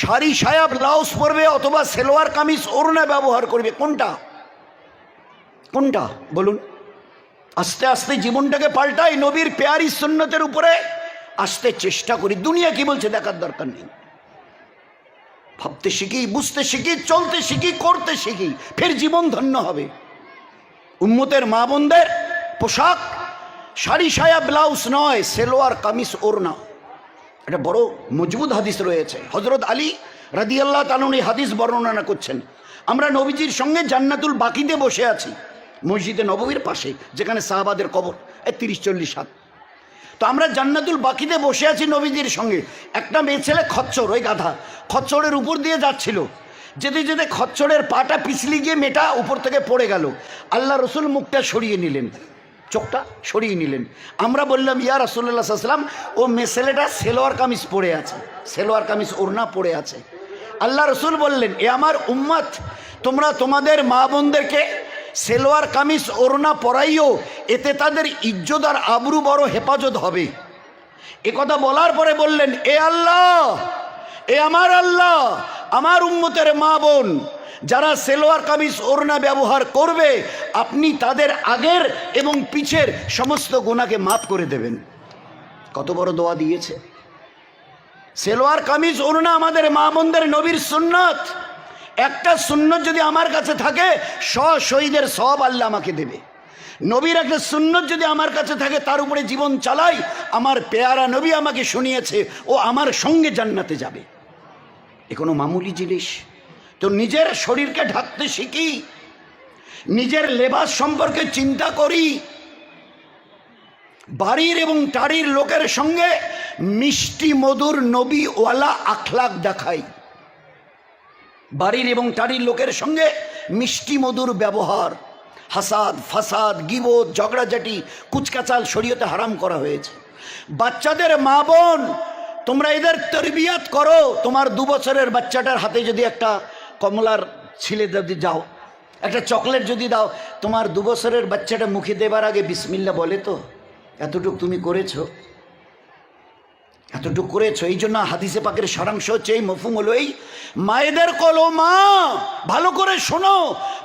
শাড়ি সায়া ব্লাউজ পরবে অথবা সেলোয়ার কামিজ ওড়না ব্যবহার করবে। কোনটা? কোনটা? বলুন। আস্তে আস্তে জীবনটাকে পাল্টাই নবীর পেয়ারি সুন্নতের উপরে আসতে চেষ্টা করি। দুনিয়া কি বলছে দেখার দরকার নেই। ভাবতে শিখি, বুঝতে শিখি, চলতে শিখি, করতে শিখি, ফের জীবন ধন্য হবে। উম্মতের মা বোনদের পোশাক শাড়ি সায়া ব্লাউজ নয়, সেলোয়ার কামিজ ওড়না। এটা বড় মজবুত হাদিস রয়েছে। হজরত আলী রাদিয়াল্লাহ তালুন এই হাদিস বর্ণনা করছেন। আমরা নবীজির সঙ্গে জান্নাতুল বাকিতে বসে আছি, মসজিদে নববীর পাশে, যেখানে সাহাবাদের কবর, এই তিরিশ চল্লিশ হাত। তো আমরা জান্নাতুল বাকিতে বসে আছি নবীজির সঙ্গে। একটা মেয়ে ছেলে খচ্চর, ওই গাধা, খচ্চরের উপর দিয়ে যাচ্ছিল। যেতে যেতে খচ্চরের পাটা পিছলি গিয়ে মেয়েটা উপর থেকে পড়ে গেল। আল্লাহ রসুল মুখটা সরিয়ে নিলেন। চোখটা সরিয়ে নিলেন। আমরা বললাম, ইয়া রাসুল্লাহ সাল্লাম ও মেয়ে ছেলেটা সেলোয়ার কামিজ পড়ে আছে, সেলোয়ার কামিজ ওড়না পড়ে আছে। আল্লাহ রসুল বললেন, এ আমার উম্মত, তোমরা তোমাদের মা বোনদেরকে সেলোয়ার কামিজ ওড়না পরাইও, এতে তাদের ইজ্জত আর আবরু বড় হেফাজত হবে। এ কথা বলার পরে বললেন, এ আল্লাহ, এ আমার আল্লাহ আমার উম্মতের মা বোন, যারা সেলোয়ার কামিজ, ওড়না ব্যবহার করবে, আপনি তাদের আগের এবং পিছের সমস্ত গোনাকে মাফ করে দেবেন। কত বড় দোয়া দিয়েছে। সেলোয়ার কামিজ, ওড়না আমাদের মা বোনদের নবীর সুন্নত। একটা সুন্নত যদি আমার কাছে থাকে স শহীদের সব আল্লাহ আমাকে দেবে। নবীর একটা সুন্নত যদি আমার কাছে থাকে, তার উপরে জীবন চালাই, আমার পেয়ারা নবী আমাকে শুনিয়েছে, ও আমার সঙ্গে জান্নাতে যাবে। এ কোনো মামুলি জিনিস। তো নিজের শরীরকে ঢাকতে শিখি, নিজের লেবাস সম্পর্কে চিন্তা করি। বাড়ির এবং টাড়ির লোকের সঙ্গে মিষ্টি মধুর নবী ওয়ালা আখলাক দেখাই। বাড়ির এবং টাড়ির লোকের সঙ্গে মিষ্টি মধুর ব্যবহার, হাসাদ, ফাসাদ গিবত ঝগড়াঝাটি, কুচকাচাল, শরীয়তে হারাম করা হয়েছে। বাচ্চাদের মা বোন তোমরা এদের তরবিয়াত করো। তোমার দু বছরের বাচ্চাটার হাতে যদি একটা কমলার ছিলে যদি যাও একটা চকলেট যদি দাও, তোমার দু বছরের বাচ্চাটা মুখে দেবার আগে বিসমিল্লা বলে তো, এতটুক তুমি করেছ। এতটুকু করেছ, এই জন্য হাদিসে পাকের সারাংশ হচ্ছে এই মফুম হলো এই, মায়েদের কল মা, ভালো করে শোনো,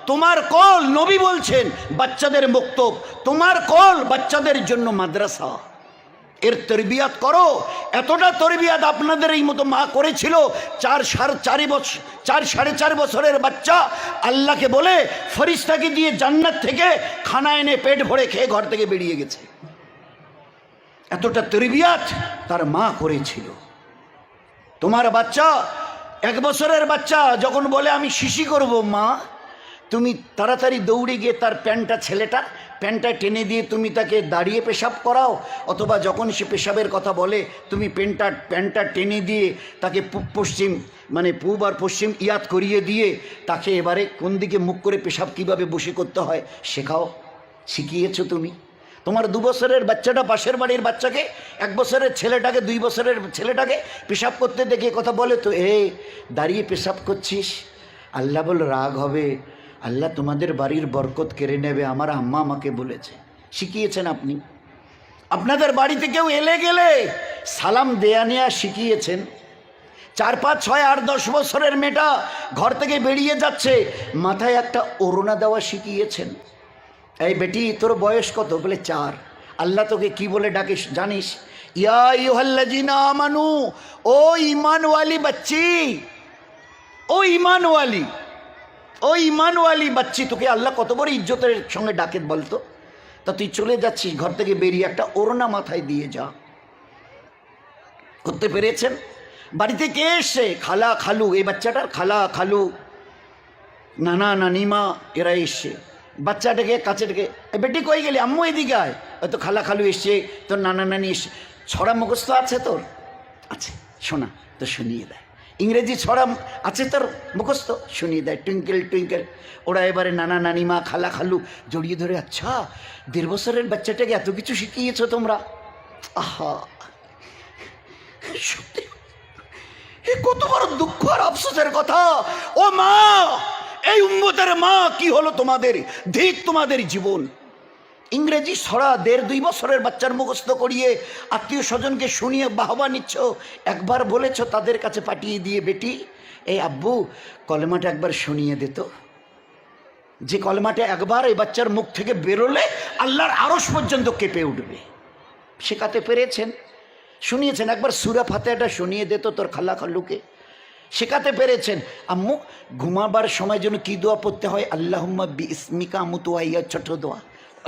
তোমার কল নবী বলছেন, বাচ্চাদের বক্তব্য তোমার কল বাচ্চাদের জন্য মাদ্রাসা। এর তরবিয়াত করো। এতটা তরবিয়াত আপনাদের এই মতো মা করেছিল, চার সাড়ে চারি বছর চার সাড়ে চার বছরের বাচ্চা। আল্লাহকে বলে, ফরিস্তাকে দিয়ে জান্নাত থেকে খানা এনে পেট ভরে খেয়ে ঘর থেকে বেরিয়ে গেছে। এতটা তরবিয়াত তার মা করেছিল। তোমার বাচ্চা, এক বছরের বাচ্চা, যখন বলে, আমি শিশি করব মা, তুমি তাড়াতাড়ি দৌড়ে গিয়ে তার প্যান্টটা, ছেলেটা প্যান্টটা টেনে দিয়ে তুমি তাকে দাঁড়িয়ে পেশাব করাও, অথবা যখন সে পেশাবের কথা বলে, তুমি প্যান্টটা প্যান্টটা টেনে দিয়ে তাকে পশ্চিম মানে পূব আর পশ্চিম ইয়াদ করিয়ে দিয়ে তাকে এবারে কোন দিকে মুখ করে পেশাব কীভাবে বসে করতে হয় শেখাও, শিখিয়েছো তুমি? তোমার দু বছরের বাচ্চাটা পাশের বাড়ির বাচ্চাকে, এক বছরের ছেলেটাকে, দুই বছরের ছেলেটাকে পেশাব করতে দেখে কথা বলে তো, এ, দাঁড়িয়ে পেশাব করছিস? আল্লাহ বল রাগ হবে। আল্লাহ তোমাদের বাড়ির বরকত কেড়ে নেবে, আমার আম্মা আমাকে বলেছে। শিখিয়েছেন আপনি। আপনাদের বাড়িতে কেউ এলে গেলে সালাম দেয়া নেয়া শিখিয়েছেন। চার, পাঁচ, ছয়, আট, দশ বছরের মেয়েটা ঘর থেকে বেরিয়ে যাচ্ছে, মাথায় একটা অরুণা দেওয়া শিখিয়েছেন। এই বেটি, তোর বয়স কত? বলে, চার। আল্লাহ তোকে কি বলে ডাকিস, জানিস? ইয়া ও ইমানওয়ালি বাচ্চি, ও ইমানওয়ালি ও ইমানওয়ালি বাচ্চি তোকে আল্লাহ কত বড় ইজ্জতের সঙ্গে ডাকে বলতো? তা তুই চলে যাচ্ছিস, ঘর থেকে বেরিয়ে একটা ওড়না মাথায় দিয়ে যা। করতে পেরেছেন? বাড়িতে কে এসছে? খালা খালু, এই বাচ্চাটার খালা খালু। নানা নানিমা, এরা এসছে। বাচ্চাটাকে কাছে ডেকে বেটি কই গেলি? আম্মু এদিকে আয়। হয়তো খালা খালু এসছে, তোর নানা নানি এসছে। ছড়া মুখস্থ আছে তোর? আছে, শোনা তো শুনিয়ে দেয়। ইংরেজি ছড়া আছে তোর মুখস্থ? শুনিয়ে দেয় টুইঙ্কেল টুইঙ্কেল। ওরা এবারে নানা নানিমা, খালা খালু জড়িয়ে ধরে আচ্ছা দেড় বছরের বাচ্চাটাকে এত কিছু শিখিয়েছ তোমরা? আহা। সত্যি? কত বড় দুঃখ আর আফসোসের কথা। ও মা, এই উম্মতের মা কি হলো তোমাদের? ধিক তোমাদের জীবন। ইংরেজি ছড়া দেড় দুই বছরের বাচ্চার মুখস্থ করিয়ে আত্মীয় স্বজনকে শুনিয়ে বাহবা নিচ্ছ। একবার বলেছ তাদের কাছে পাঠিয়ে দিয়ে বেটি, এই আব্বু, কলেমাটা একবার শুনিয়ে দিত যে কলেমাটা একবার এই বাচ্চার মুখ থেকে বেরোলে আল্লাহর আরস পর্যন্ত কেঁপে উঠবে। শেখাতে পেরেছেন? শুনিয়েছেন? একবার সুরা ফাতেহাটা শুনিয়ে দিত তোর খালা খাল্লুকে শেখাতে পেরেছেন? আম্মু, ঘুমাবার সময় যেন কী দোয়া পড়তে হয়? আল্লাহম্মা বি ইসমিকা মুতুয়াইয়া ছোট দোয়া।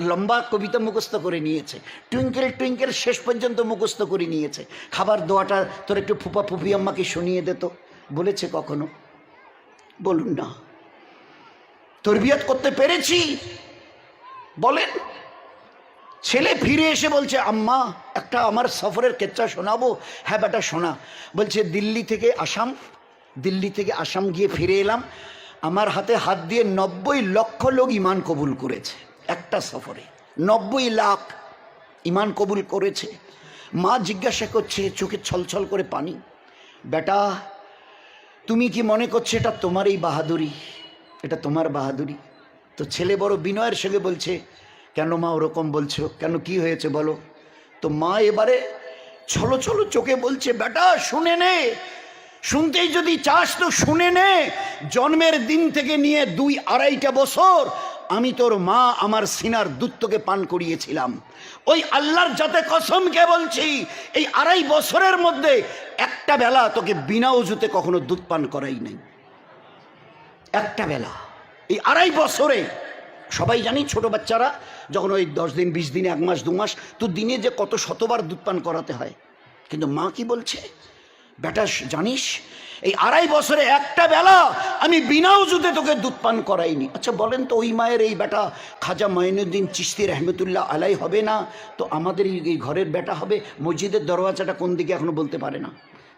লম্বা কবিতা মুখস্থ করে নিয়েছে। টুইঙ্কেল টুইঙ্কেল শেষ পর্যন্ত মুখস্থ করে নিয়েছে। খাবার দোয়াটা তোর একটু ফুপা ফুপি আম্মাকে শুনিয়ে দিত বলেছে কখনো? বলুন না। তরবিয়ত করতে পেরেছি? বলেন। ছেলে ফিরে এসে বলছে, আম্মা, একটা আমার সফরের কেচ্চা শোনাবো? হ্যাঁ বেটা, শোনা। বলছে, দিল্লি থেকে আসাম। দিল্লি থেকে আসাম গিয়ে ফিরে এলাম। আমার হাতে হাত দিয়ে নব্বই লক্ষ লোক ইমান কবুল করেছে। একটা সফরে। নব্বই লাখ ইমান কবুল করেছে। মা জিজ্ঞাসা করছে, চোখে ছলছল করে পানি। বেটা, তুমি কি মনে করছ এটা তোমার এই বাহাদুরি? এটা তোমার বাহাদুরি। তো ছেলে বড় বিনয়ের সঙ্গে বলছে, কেন মা ওরকম বলছো? কেন কি হয়েছে বলো? তো মা এবারে ছলো ছলো চোখে বলছে, বেটা, শুনে নে। শুনতেই যদি চাস তো শুনে নে। জন্মের দিন থেকে নিয়ে দুই আড়াইটা বছর আমি তোর মা আমার সিনার দুধ তোকে পান করিয়েছিলাম। ওই আল্লাহর যাতে কসমকে বলছি, এই আড়াই বছরের মধ্যে একটা বেলা তোকে বিনা উজুতে কখনো দুধ পান করাই নাই। একটা বেলা। এই আড়াই বছরে, সবাই জানি ছোট বাচ্চারা, যখন ওই দশ দিন, বিশ দিন, এক মাস, দু মাস, তো দিনে যে কত শতবার দুধ পান করাতে হয়। কিন্তু মা কি বলছে? বেটা, জানিস এই আড়াই বছরে একটা বেলা আমি বিনা উজুতে তোকে দুধ পান করাইনি। আচ্ছা বলেন তো ওই মায়ের এই বেটা খাজা মঈনুদ্দিন চিস্তি রহমতুল্লাহ আলাই হবে না? তো আমাদের এই ঘরের বেটা হবে? মসজিদের দরওয়াজাটা কোন দিকে এখনও বলতে পারে না?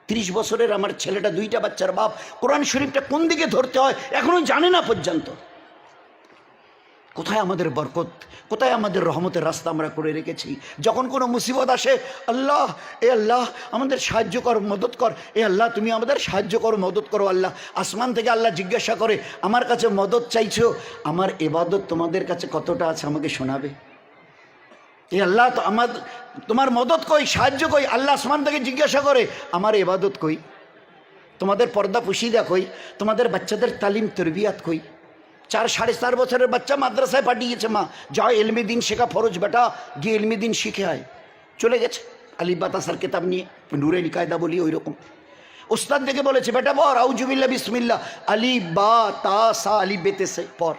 ত্রিশ বছরের আমার ছেলেটা দুইটা বাচ্চার বাপ। কোরআন শরীফটা কোন দিকে ধরতে হয়? এখনও জানে না পর্যন্ত। কোথায় আমাদের বরকত? কোথায় আমাদের রহমতের রাস্তা আমরা করে রেখেছি? যখন কোনো মুসিবত আসে, আল্লাহ, এ আল্লাহ, আমাদের সাহায্য কর, মদত কর। এ আল্লাহ, তুমি আমাদের সাহায্য করো, মদত করো আল্লাহ। আসমান থেকে আল্লাহ জিজ্ঞাসা করে, আমার কাছে মদত চাইছো? আমার এবাদত তোমাদের কাছে কতটা আছে আমাকে শোনাবে? এ আল্লাহ, তো আমার, তোমার মদত কই, সাহায্য কই? আল্লাহ আসমান থেকে জিজ্ঞাসা করে, আমার এবাদত কই? তোমাদের পর্দা পুশিদা কই? তোমাদের বাচ্চাদের তালিম তরবিয়াত কই? চার সাড়ে চার বছরের বাচ্চা মাদ্রাসায় পাঠিয়েছে মা। যাও এলমি দিন শেখা ফরজ বেটা, গিয়ে এলমি দিন শিখে আয়। চলে গেছে। আলী বাতাসার কেতাব নিয়ে নুরের কায়দা বলি ওই রকম ওস্তাদ দেখে বলেছে, বেটা বর আউজুবিল্লা বিসমিল্লা আলী বা তা সা, আলী বেতে সে পর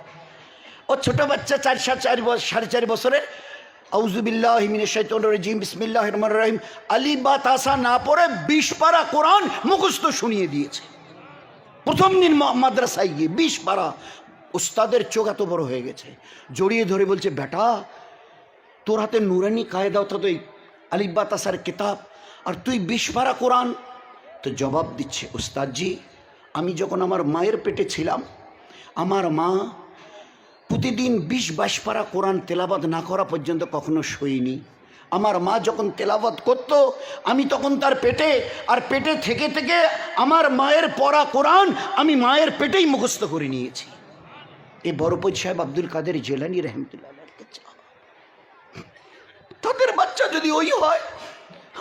ও ছোট বাচ্চা চার সাড়ে চার সাড়ে চার বছরের। আউজুবিল্লাহ রজিম বিসমিল্লাহ রহমান রহিম। আলী বা তাসা না পড়ে বিশ পারা কোরআন মুখস্থ শুনিয়ে দিয়েছে। প্রথম দিন মাদ্রাসায় গিয়ে বিশ পারা উস্তাদের চোখ এত বড় হয়ে গেছে। জড়িয়ে ধরে বলছে, বেটা, তোর হাতে নুরানি কায়দা অর্থাৎ ওই আলিব্বা তাসার কিতাব, আর তুই বিশ পারা কোরআন? তো জবাব দিচ্ছে, উস্তাদজি, আমি যখন আমার মায়ের পেটে ছিলাম, আমার মা প্রতিদিন বিশ বাইশ পারা কোরআন তেলাবাদ না করা পর্যন্ত কখনো শোয়নি। আমার মা যখন তেলাবাদ করত, আমি তখন তার পেটে, আর পেটে থেকে থেকে আমার মায়ের পড়া কোরআন আমি মায়ের পেটেই মুখস্থ করে নিয়েছি। এই বড়পজ সাহেব আব্দুল কাদের জেলানি রহমতুল্লাহ তাদের বাচ্চা যদি ওই হয়,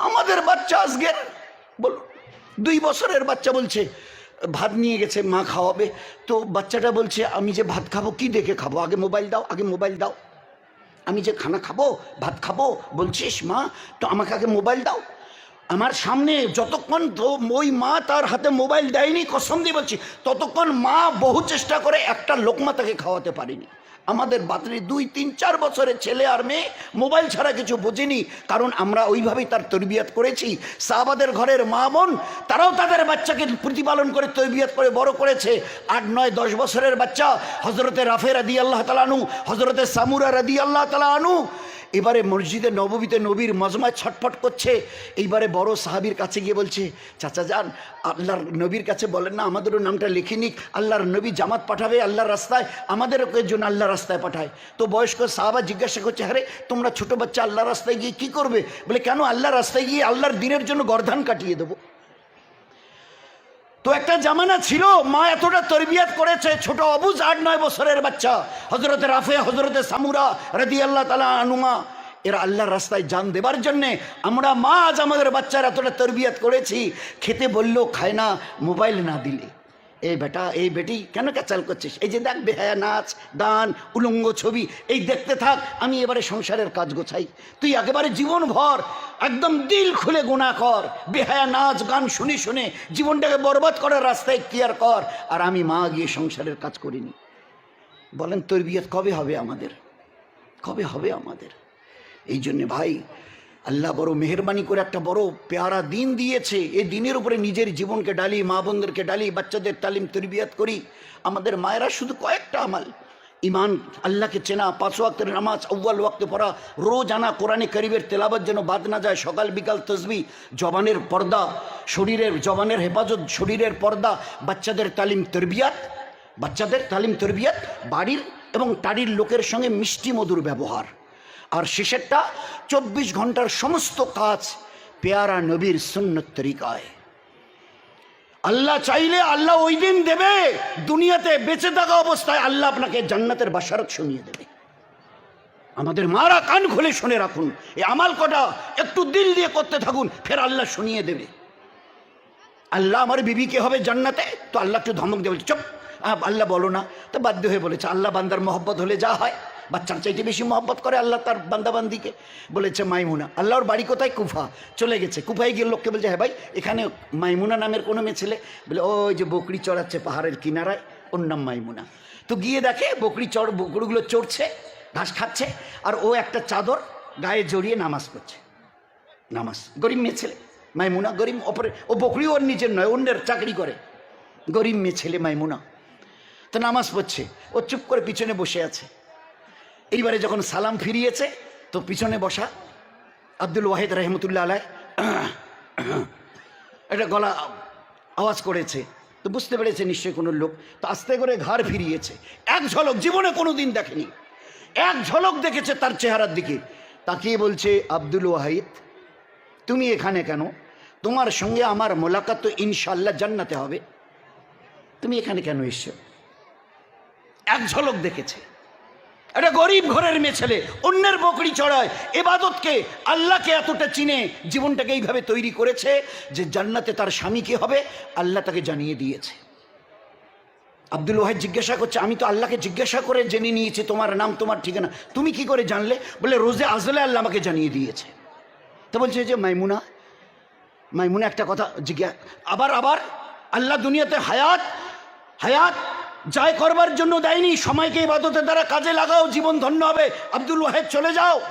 আমাদের বাচ্চা আজকের, বলুন, দুই বছরের বাচ্চা বলছে, ভাত নিয়ে গেছে, মা খাওয়াবে। তো বাচ্চাটা বলছে, আমি যে ভাত খাব, কি দেখে খাব? আগে মোবাইল দাও, আগে মোবাইল দাও। আমি যে খানা খাব, ভাত খাব, বলছিস মা, তো আমাকে আগে মোবাইল দাও। আমার সামনে যতক্ষণ ওই মা তার হাতে মোবাইল দেয়নি, কসম দিয়ে বলছি, ততক্ষণ মা বহু চেষ্টা করে একটা লোকমা তাকে খাওয়াতে পারেনি। আমাদের বাতরি দুই, তিন, চার বছরের ছেলে আর মেয়ে মোবাইল ছাড়া কিছু বোঝেনি, কারণ আমরা ওইভাবেই তার তরবিয়াত করেছি। সাহাবাদের ঘরের মা বোন, তারাও তাদের বাচ্চাকে প্রতিপালন করে তরবিয়াত করে বড় করেছে। আট, নয়, দশ বছরের বাচ্চা হজরতে রাফে রাদি আল্লাহ তালানু হজরতে সামুরা রাদি আল্লাহ তালানু এবারে মসজিদে নববীতে নবীর মজমায় ছটফট করছে। এইবারে বড় সাহাবির কাছে গিয়ে বলছে, চাচা যান, আল্লাহর নবীর কাছে বলেন না, আমাদেরও নামটা লিখে নিক। আল্লাহর নবী জামাত পাঠাবে, আল্লাহর রাস্তায়, আমাদেরও জন্য আল্লাহ রাস্তায় পাঠায়। তো বয়স্ক সাহাবা জিজ্ঞাসা করছে, আরে, তোমরা ছোট বাচ্চা আল্লাহ রাস্তায় গিয়ে কি করবে? বলে, কেন আল্লাহ রাস্তায় গিয়ে আল্লাহর দিনের জন্য গর্ধান কাটিয়ে দেবো? তো একটা জামানা ছিল, মা এতটা তরবিয়াত করেছে, ছোট অবুজ আট নয় বছরের বাচ্চা হজরতে রাফে হজরতে সামুরা রদি আল্লাহ তালা আনুমা এরা আল্লাহর রাস্তায় যান দেবার জন্যে আমরা মা আজ আমাদের বাচ্চারা এতটা তরবিয়াত করেছি, খেতে বললেও খায় না, মোবাইল না দিলে। এই বেটা, এই বেটি কেন ক্যাচাল করছিস? এই যে দেখ, বেহায়া নাচ, গান, উলঙ্গ ছবি, এই দেখতে থাক, আমি এবারে সংসারের কাজ গোছাই। তুই একেবারে জীবন ভর একদম দিল খুলে গুণা কর, বেহায়া নাচ, গান শুনে শুনে জীবনটাকে বরবাদ করার রাস্তায় ক্লিয়ার কর, আর আমি মা গিয়ে সংসারের কাজ করিনি। বলেন তোর তরবিয়ত কবে হবে আমাদের? কবে হবে আমাদের? এই জন্যে ভাই আল্লাহ বড় মেহরবানি করে একটা বড় পেয়ারা দিন দিয়েছে। এই দিনের উপরে নিজের জীবনকে ডালি মা বোনদেরকে ডালি বাচ্চাদের তালিম, তরবিয়াত করি। আমাদের মায়েরা শুধু কয়েকটা আমাল। ইমান আল্লাহকে চেনা, পাঁচ ওয়াক্তের নামাজ আউ্বাল ওয়াক্তে পড়া, রোজ আনা কোরআনে করিবের তেলাবাত যেন বাদ না যায়, সকাল বিকাল তসবি জবানের পর্দা, শরীরের জবানের হেফাজত, শরীরের পর্দা, বাচ্চাদের তালিম, তরবিয়াত, বাচ্চাদের তালিম, তরবিয়াত, বাড়ির এবং টাড়ির লোকের সঙ্গে মিষ্টি মধুর ব্যবহার। আর শেষেরটা চব্বিশ ঘণ্টার সমস্ত কাজ পেয়ারা নবীর সুন্নত তরিকায়। আল্লাহ চাইলে আল্লাহ ওই দিন দেবে, দুনিয়াতে বেঁচে থাকা অবস্থায় আল্লাহ আপনাকে জান্নাতের বাসারত শুনিয়ে দেবে। আমাদের মারা কান খুলে শুনে রাখুন, এই আমাল কটা একটু দিল দিয়ে করতে থাকুন, ফের আল্লাহ শুনিয়ে দেবে। আল্লাহ আমার বিবিকে হবে জান্নাতে, তো আল্লাহ একটু ধমক দেবে চপ আল্লাহ বলো না। তো বাধ্য হয়ে বলেছে, আল্লাহ বান্দার মহব্বত হলে যা হয়। বাচ্চার চাইতে বেশি মহব্বত করে আল্লাহ তার বান্দাবান্দিকে বলেছে, মাইমুনা। আল্লাহর বাড়ি কোথায়? কুফা। চলে গেছে। কুফায় গিয়ে লোককে বলছে হ্যাঁ ভাই, এখানে মাইমুনা নামের কোনো মেয়ে ছেলে? বলে, ওই যে বকরি চড়াচ্ছে পাহাড়ের কিনারায়। ওর নাম মাইমুনা। তো গিয়ে দেখে বকরি চড়, বকরিগুলো চড়ছে, ঘাস খাচ্ছে, আর ও একটা চাদর গায়ে জড়িয়ে নামাজ পড়ছে। নামাজ। গরিব মেয়ে ছেলে। মাইমুনা গরিব অপরে ও বকরি ওর নিজের নয়, অন্যের চাকরি করে। গরিব মেয়ে ছেলে মাইমুনা। তো নামাজ পড়ছে। ও চুপ করে পিছনে বসে আছে। এইবারে যখন সালাম ফিরিয়েছে, তো পিছনে বসা আব্দুল ওয়াহিদ রহমতুল্লাহ আলাই একটা গলা আওয়াজ করেছে। তো বুঝতে পেরেছে নিশ্চয়ই কোনো লোক। তো আস্তে করে ঘাড় ফিরিয়েছে। এক ঝলক জীবনে কোনো দিন দেখেনি। এক ঝলক দেখেছে তার চেহারার দিকে। তাকিয়ে বলছে, আব্দুল ওয়াহিদ, তুমি এখানে কেন? তোমার সঙ্গে আমার মোলাকাত তো ইনশাল্লাহ জান্নাতে হবে। তুমি এখানে কেন এসছো? এক ঝলক দেখেছে। একটা গরিব ঘরের মেয়ে ছেলে, অন্যের বকরি চড়ায়, এবাদতকে আল্লাহকে এতটা চিনে, জীবনটাকে এইভাবে তৈরি করেছে যে জান্নাতে তার স্বামীকে হবে? আল্লাহ তাকে জানিয়ে দিয়েছে। আব্দুল ওয়াহিদ জিজ্ঞাসা করছে, আমি তো আল্লাহকে জিজ্ঞাসা করে জেনে নিয়েছি, তোমার নাম, তোমার ঠিকানা। তুমি কি করে জানলে? বলে, রোজে আজলে আল্লাহ আমাকে জানিয়ে দিয়েছে। তো বলছে যে, মাইমুনা মাইমুনা একটা কথা জিজ্ঞাসা আবার আবার, আল্লাহ দুনিয়াতে হায়াত হায়াত জয় করবার জন্য দেয়নি, সময়কে ইবাদতের দ্বারা কাজে লাগাও, জীবন ধন্য হবে। আব্দুল ওয়াহেদ, চলে যাও।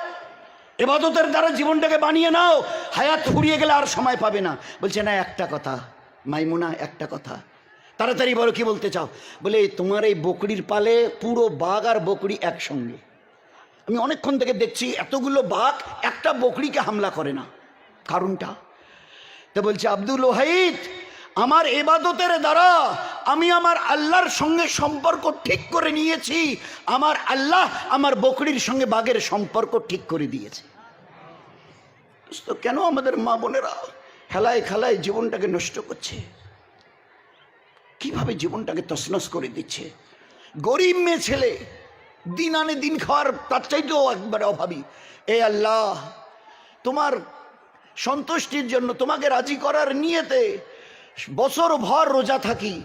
এবাদতের দ্বারা জীবনটাকে বানিয়ে নাও। হায়াত ফুরিয়ে গেলে আর সময় পাবে না। বলছে, না, একটা কথা, মাইমুনা, একটা কথা। তাড়াতাড়ি বলো, কি বলতে চাও? বলে, তোমার এই বকরির পালে পুরো বাঘ আর বকরি একসঙ্গে। আমি অনেকক্ষণ থেকে দেখছি, এতগুলো বাঘ একটা বকরিকে হামলা করে না। কারণটা? তো বলছে, আব্দুল ওহাইদ আমার এবাদতের দ্বারা আমি আমার আল্লাহর সঙ্গে সম্পর্ক ঠিক করে নিয়েছি। আমার আল্লাহ আমার বকরির সঙ্গে বাঘের সম্পর্ক ঠিক করে দিয়েছে। কেন আমাদের মা বোনেরা খেলায় খেলায় জীবনটাকে নষ্ট করছে? কীভাবে জীবনটাকে তসনস করে দিচ্ছে? গরিব মেয়ে ছেলে দিন আনে দিন খাওয়ার তার চাইতেও একবারে অভাবী। এ আল্লাহ, তোমার সন্তুষ্টির জন্য তোমাকে রাজি করার নিয়েতে বছর ভর রোজা থাকি।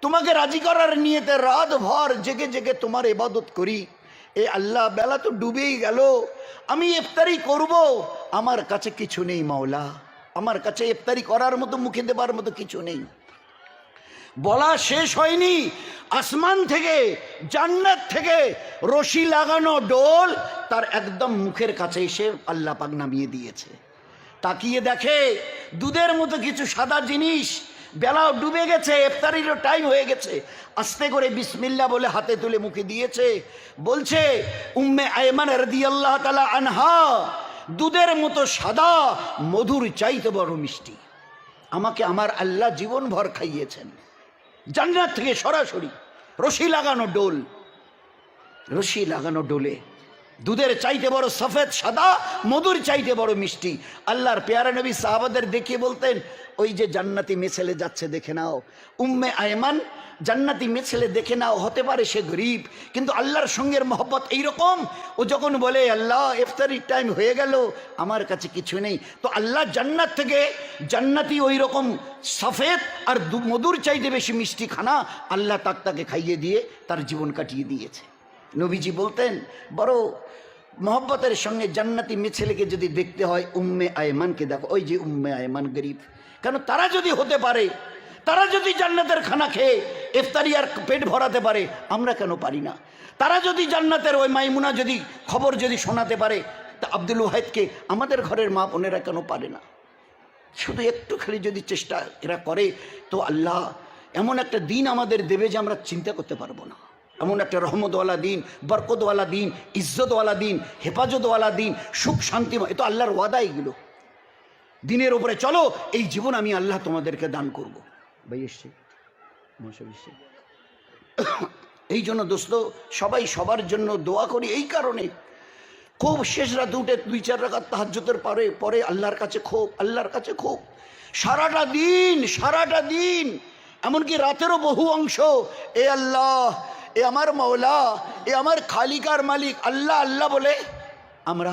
তোমাকে রাজি করার নিয়েতে রাত ভর জেগে জেগে তোমার এবাদত করি। এ আল্লাহ, বেলা তো ডুবেই গেল। আমি ইফতারি করব। আমার কাছে কিছু নেই মাওলা। আমার কাছে ইফতারি করার মতো, মুখে দেবার মতো কিছু নেই। বলা শেষ হয়নি। আসমান থেকে, জান্নাত থেকে রশি লাগানো ডোল তার একদম মুখের কাছে এসে আল্লাহ পাক নামিয়ে দিয়েছে। তাকিয়ে দেখে দুধের মতো কিছু সাদা জিনিস। বেলাও ডুবে গেছে, ইফতারিরও টাইম হয়ে গেছে। আস্তে করে বিসমিল্লা বলে হাতে তুলে মুখে দিয়েছে। বলছে, উম্মে আয়মান রাদিয়াল্লাহু তাআলা আনহা, দুধের মতো সাদা, মধুর চাইতে বড় মিষ্টি। আমাকে আমার আল্লাহ জীবন ভর খাইয়েছেন। জান্নাত থেকে সরাসরি রশি লাগানো ডোল। রশি লাগানো ডোলে দুধের চাইতে বড় সফেদ সাদা, মধুর চাইতে বড় মিষ্টি। আল্লাহর পেয়ারা নবী সাহাবাদের দেখিয়ে বলতেন, ওই যে জান্নাতি মেছেলে যাচ্ছে, দেখে নাও। উম্মে আয়মান জান্নাতি মেছেলে দেখে নাও, হতে পারে সে গরিব, কিন্তু আল্লাহর সঙ্গের মহব্বত এইরকম। ও যখন বলে, আল্লাহ, ইফতারির টাইম হয়ে গেল, আমার কাছে কিছু নেই। তো আল্লাহ জান্নাত থেকে জান্নাতি ওই রকম সফেদ আর মধুর চাইতে বেশি মিষ্টি খানা আল্লাহ তাক তাকে খাইয়ে দিয়ে তার জীবন কাটিয়ে দিয়েছে। নবীজি বলতেন, বড় মহব্বতের সঙ্গে জান্নাতি মেছেলেকে যদি দেখতে হয়, উম্মে আয়মানকে দেখো। ওই যে উম্মে আয়মান গরিব। কেন তারা যদি হতে পারে, তারা যদি জান্নাতের খানা খেয়ে ইফতারি আর পেট ভরাতে পারে, আমরা কেন পারি না? তারা যদি জান্নাতের ওই মাইমুনা যদি খবর যদি শোনাতে পারে, তা আব্দুল ওয়াহেদকে আমাদের ঘরের মা বোনেরা কেন পারে না? শুধু একটু খালি যদি চেষ্টা এরা করে, তো আল্লাহ এমন একটা দিন আমাদের দেবে যে আমরা চিন্তা করতে পারব না। এমন একটা রহমতওয়ালা দিন, বরকতওয়ালা দিন, ইজ্জতওয়ালা দিন, হেফাজতওয়ালা দিন, সুখ শান্তি, এ তো আল্লাহর ওয়াদা এগুলো দিনের ওপরে চলো, এই জীবন আমি আল্লাহ তোমাদেরকে দান করব। ভাই এসছে। এই জন্য দোস্ত, সবাই সবার জন্য দোয়া করি এই কারণে। খুব শেষ রাতে উঠে দুই চার রাখার তাহাজ্যতের পরে পরে আল্লাহর কাছে খুব আল্লাহর কাছে খুব সারাটা দিন সারাটা দিন, এমনকি রাতেরও বহু অংশ, এ আল্লাহ এ আমার মৌলা এ আমার খালিকার মালিক, আল্লাহ আল্লাহ বলে আমরা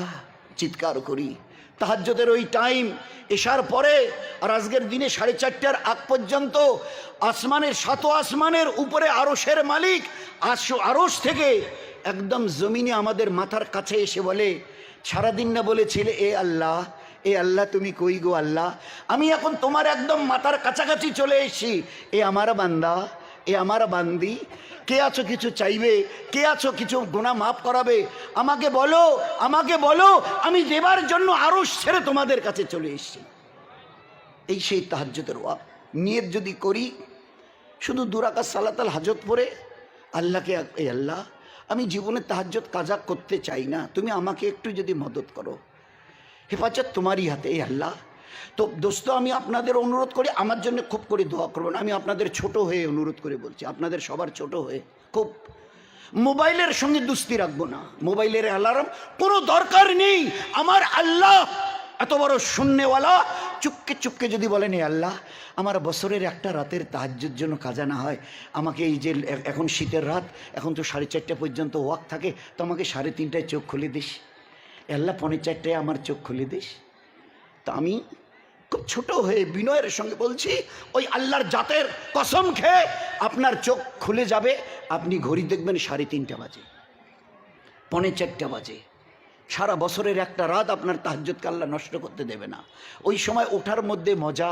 চিৎকার করি। তাহাজ্যতের ওই টাইম এসার পরে আর আজকের দিনে সাড়ে চারটার আগ পর্যন্ত আসমানের সাত আসমানের উপরে আরসের মালিক আস আরস থেকে একদম জমিনে আমাদের মাথার কাছে এসে বলে, সারাদিন না বলেছিলে, এ আল্লাহ এ আল্লাহ, তুমি কই গো আল্লাহ? আমি এখন তোমার একদম মাথার কাছাকাছি চলে এসেছি। এ আমার বান্দা এ আমার বান্দি। কে আছো কিছু চাইবে? কে আছো কিছু গোনা মাফ করাবে? আমাকে বলো আমাকে বলো, আমি দেবার জন্য আরও ছেড়ে তোমাদের কাছে চলে এসেছি। এই সেই তাহাজ্যতের ওয়াক। নিয়ত যদি করি, শুধু দুরাকাত সালাতাল হাজত পরে আল্লাহকে এই আল্লাহ, আমি জীবনে তাহাজ্জত কাজা করতে চাই না। তুমি আমাকে একটু যদি মদত করো। হেফাজত তোমারই হাতে এই আল্লাহ। তো দোস্ত, আমি আপনাদের অনুরোধ করি, আমার জন্য খুব করে দোয়া করবেন আমি আপনাদের ছোট হয়ে অনুরোধ করে বলছি, আপনাদের সবার ছোট হয়ে, খুব। মোবাইলের সঙ্গে দুস্তি রাখব না। মোবাইলের অ্যালার্ম কোনো দরকার নেই। আমার আল্লাহ এত বড় শূন্যওয়ালা। চুপকে চুপকে যদি বলেন, এ আল্লাহ, আমার বছরের একটা রাতের তাহাজ্যের জন্য কাজা না হয়। আমাকে এই যে এখন শীতের রাত, এখন তো সাড়ে চারটে পর্যন্ত ওয়াক থাকে। তো আমাকে সাড়ে তিনটায় চোখ খুলে দিস। আল্লাহ পনেরো চারটায় আমার চোখ খুলে দিস। তা আমি খুব ছোট হয়ে বিনয়ের সঙ্গে বলছি, ওই আল্লাহর জাতের কসম খেয়ে আপনার চোখ খুলে যাবে। আপনি ঘড়ি দেখবেন সাড়ে তিনটা বাজে, পনে চারটা বাজে। সারা বছরের একটা রাত আপনার তাহাজ্জুদকে আল্লাহ নষ্ট করতে দেবে না। ওই সময় ওঠার মধ্যে মজা,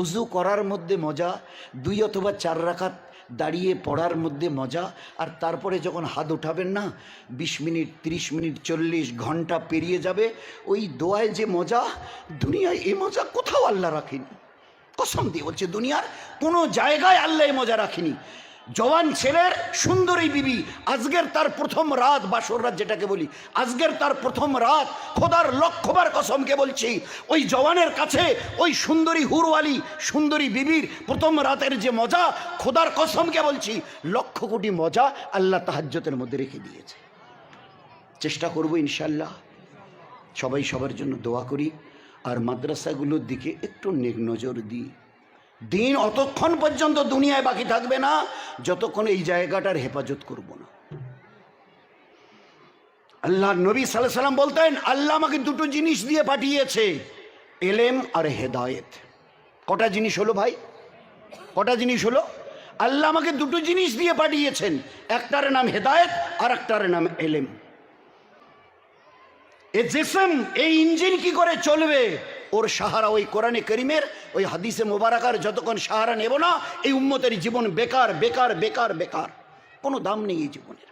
উজু করার মধ্যে মজা, দুই অথবা চার রাখাত দাঁড়িয়ে পড়ার মধ্যে মজা, আর তারপরে যখন হাত উঠাবেন না, বিশ মিনিট, তিরিশ মিনিট, চল্লিশ ঘণ্টা পেরিয়ে যাবে, ওই দোয়ায় যে মজা, দুনিয়ায় এ মজা কোথাও আল্লাহ রাখেনি। কসম দিয়ে বলছে, দুনিয়ার কোনো জায়গায় আল্লাহ এ মজা রাখিনি। জওয়ান ছেলের সুন্দরী বিবি, আজকের তার প্রথম রাত বাসর রাত যেটাকে বলি, আজকের তার প্রথম রাত খোদার লক্ষবার কসমকে বলছি, ওই জওয়ানের কাছে ওই সুন্দরী হুরওয়ালি, সুন্দরী বিবির প্রথম রাতের যে মজা, খোদার কসমকে বলছি, লক্ষ কোটি মজা আল্লাহ তাহাজ্যতের মধ্যে রেখে দিয়েছে। চেষ্টা করব ইনশাল্লাহ সবাই সবার জন্য দোয়া করি, আর মাদ্রাসাগুলোর দিকে একটু নেক নজর দিই। দিন অতক্ষণ পর্যন্ত দুনিয়ায় বাকি থাকবে না, যতক্ষণ এই জায়গাটার হেফাজত করব না। আল্লাহ নবী সাল্লাহ সাল্লাম বলতেন, আল্লাহ আমাকে দুটো জিনিস দিয়ে পাঠিয়েছে, এলেম আর হেদায়েত। কটা জিনিস হলো ভাই? কটা জিনিস হলো? আল্লাহ আমাকে দুটো জিনিস দিয়ে পাঠিয়েছেন, একটার নাম হেদায়েত আর একটার নাম এলেম। এ জেসম, এই ইঞ্জিন কি করে চলবে? ওর সাহারা ওই কোরআনে করিমের, ওই হাদিসে মোবারকার যতক্ষণ সাহারা নেব না, এই উম্মতের জীবন বেকার বেকার বেকার বেকার। কোনো দাম নেই এই জীবনের।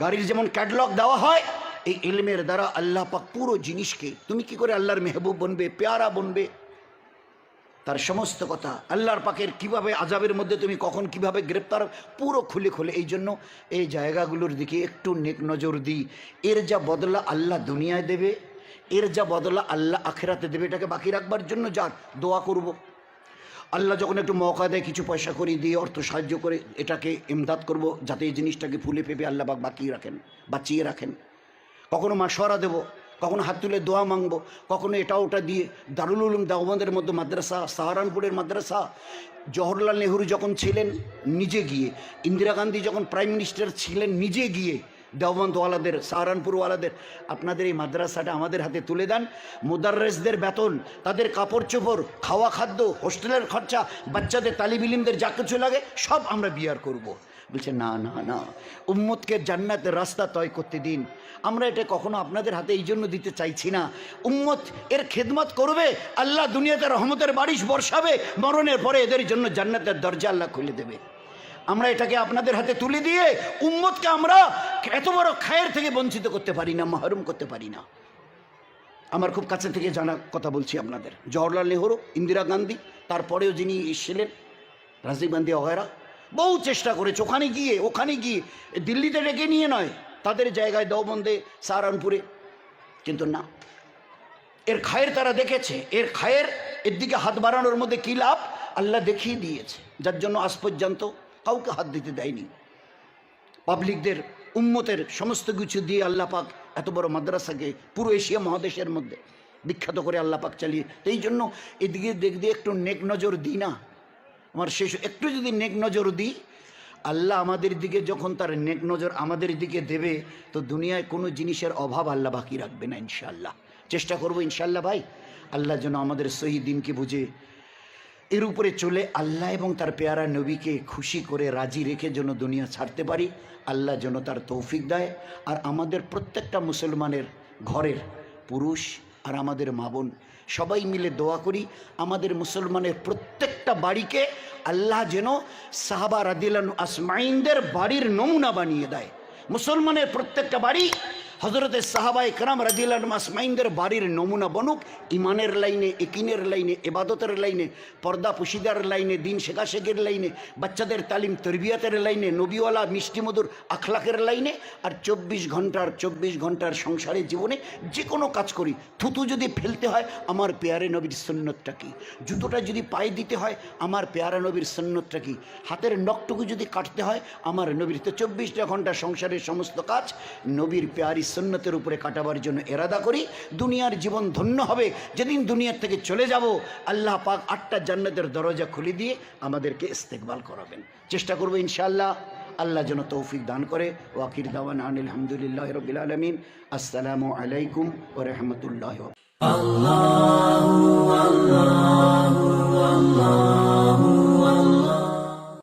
গাড়ির যেমন ক্যাটলগ দেওয়া হয়, এই ইলমের দ্বারা আল্লাহ পাক পুরো জিনিসকে, তুমি কি করে আল্লাহর মেহবুব বনবে, পেয়ারা বনবে? তার সমস্ত কথা আল্লাহর পাকের কীভাবে আজাবের মধ্যে তুমি কখন কীভাবে গ্রেপ্তার, পুরো খুলে খুলে। এই জন্য এই জায়গাগুলোর দিকে একটু নেক নজর দিই। এর যা বদলা আল্লাহ দুনিয়ায় দেবে এর যা বদলা আল্লাহ আখেরাতে দেবে, এটাকে বাকি রাখবার জন্য যা দোয়া করব। আল্লাহ যখন একটু মৌকা দেয়, কিছু পয়সা করে দিয়ে, অর্থ সাহায্য করে এটাকে ইমদাদ করব, যাতে এই জিনিসটাকে ফুলে পেপে আল্লাহ পাক বাকিয়ে রাখেন, বাঁচিয়ে রাখেন কখনো মাসোয়ারা দেব, কখনো হাত তুলে দোয়া মাংবো, কখনো এটা ওটা দিয়ে দারুল উলুম দেওবন্দের মধ্যে মাদ্রাসা, সাহারানপুরের মাদ্রাসা জওহরলাল নেহরু যখন ছিলেন নিজে গিয়ে, ইন্দিরা গান্ধী যখন প্রাইম মিনিস্টার ছিলেন নিজে গিয়ে দেওবন্দওয়ালাদের, সাহারানপুরওয়ালাদের, আপনাদের এই মাদ্রাসাটা আমাদের হাতে তুলে দেন। মুদাররেসদের বেতন, তাদের কাপড় চোপড় খাওয়া খাদ্য হোস্টেলের খরচা, বাচ্চাদের তালিবিলিমদের যা কিছু লাগে, সব আমরা বিয়ার করব। বলছে, না না না, উম্মতকে জান্নাতের রাস্তা তয় করতে দিন। আমরা এটা কখনো আপনাদের হাতে এই জন্য দিতে চাইছি না। উম্মত এর খেদমত করবে, আল্লাহ দুনিয়াতে রহমতের বারিশ বর্ষাবে, মরণের পরে এদের জন্য জান্নাতের দরজা আল্লাহ খুলে দেবে। আমরা এটাকে আপনাদের হাতে তুলে দিয়ে উম্মতকে আমরা এত বড় খায়ের থেকে বঞ্চিত করতে পারি না, মাহরুম করতে পারি না। আমার খুব কাছে থেকে জানা কথা বলছি আপনাদের। জওহরলাল নেহরু, ইন্দিরা গান্ধী, তারপরেও যিনি এসেছিলেন, রাজীব গান্ধী অগেরা বহু চেষ্টা করেছে। ওখানে গিয়ে ওখানে গিয়ে, দিল্লিতে ডেকে নিয়ে নয়, তাদের জায়গায় দেওবন্দে, সাহারানপুরে। কিন্তু না, এর খায়ের তারা দেখেছে, এর খায়ের এর দিকে হাত বাড়ানোর মধ্যে কী লাভ? আল্লাহ দেখিয়ে দিয়েছে, যার জন্য আজ পর্যন্ত কাউকে হাত দিতে দেয়নি। পাবলিকদের, উম্মতের সমস্ত কিছু দিয়ে আল্লাহ পাক এত বড় মাদ্রাসাকে পুরো এশিয়া মহাদেশের মধ্যে বিখ্যাত করে আল্লাহ পাক চালিয়ে এই জন্য এদিকে দেখ দিয়ে একটু নেক নজর দিই না। আমার শেষ একটু যদি নেক নজর দিই, আল্লাহ আমাদের দিকে যখন তার নেক নজর আমাদের দিকে দেবে, তো দুনিয়ায় কোনো জিনিসের অভাব আল্লাহ বাকি রাখবে না ইনশাল্লাহ চেষ্টা করব ইনশাল্লাহ ভাই। আল্লাহ যেন আমাদের সহি দিনকে বুঝে এর উপরে চলে আল্লাহ এবং তার পেয়ারা নবীকে খুশি করে রাজি রেখে যেন দুনিয়া ছাড়তে পারি, আল্লাহ যেন তার তৌফিক দেয়। আর আমাদের প্রত্যেকটা মুসলমানের ঘরের পুরুষ আর আমাদের মা বোন সবাই মিলে দোয়া করি, আমাদের মুসলমানের প্রত্যেকটা বাড়িকে আল্লাহ যেন সাহাবা রাদিলান আসমাইনদের বাড়ির নমুনা বানিয়ে দেয়। মুসলমানের প্রত্যেকটা বাড়ি হজরতে সাহাবা একরাম রাজিলান মাসমাইনদের বাড়ির নমুনা বনুক ইমানের লাইনে, একিনের লাইনে, এবাদতের লাইনে, পর্দা পুশিদার লাইনে, দিন শেখাশেখের লাইনে, বাচ্চাদের তালিম তরবিয়াতের লাইনে, নবীওয়ালা মিষ্টিমধুর আখলাকের লাইনে আর চব্বিশ ঘণ্টার চব্বিশ ঘণ্টার সংসারের জীবনে যে কোনো কাজ করি। থুতু যদি ফেলতে হয়, আমার পেয়ারে নবীর সন্ন্যতটা কি? জুতোটা যদি পায়ে দিতে হয়, আমার পেয়ারা নবীর সন্ন্যতটা কি? হাতের নখটুকু যদি কাটতে হয়, আমার নবীর তো চব্বিশটা ঘণ্টা সংসারের সমস্ত কাজ, নবীর পেয়ারি সন্ন্যতের উপরে কাটাবার জন্য এরাদা করি দুনিয়ার জীবন ধন্য হবে। যেদিন দুনিয়ার থেকে চলে যাব আল্লাহ পাক আটটা জান্নাতের দরজা খুলে দিয়ে আমাদেরকে ইস্তেকবাল করাবেন। চেষ্টা করব ইনশাআল্লাহ। আল্লাহ যেন তৌফিক দান করে। ওয়াকির দাওয়ান আলহামদুলিল্লাহ রবিল আলমিন। আসসালামু আলাইকুম ও রহমতুল্লাহ Allah, Allah, Allah.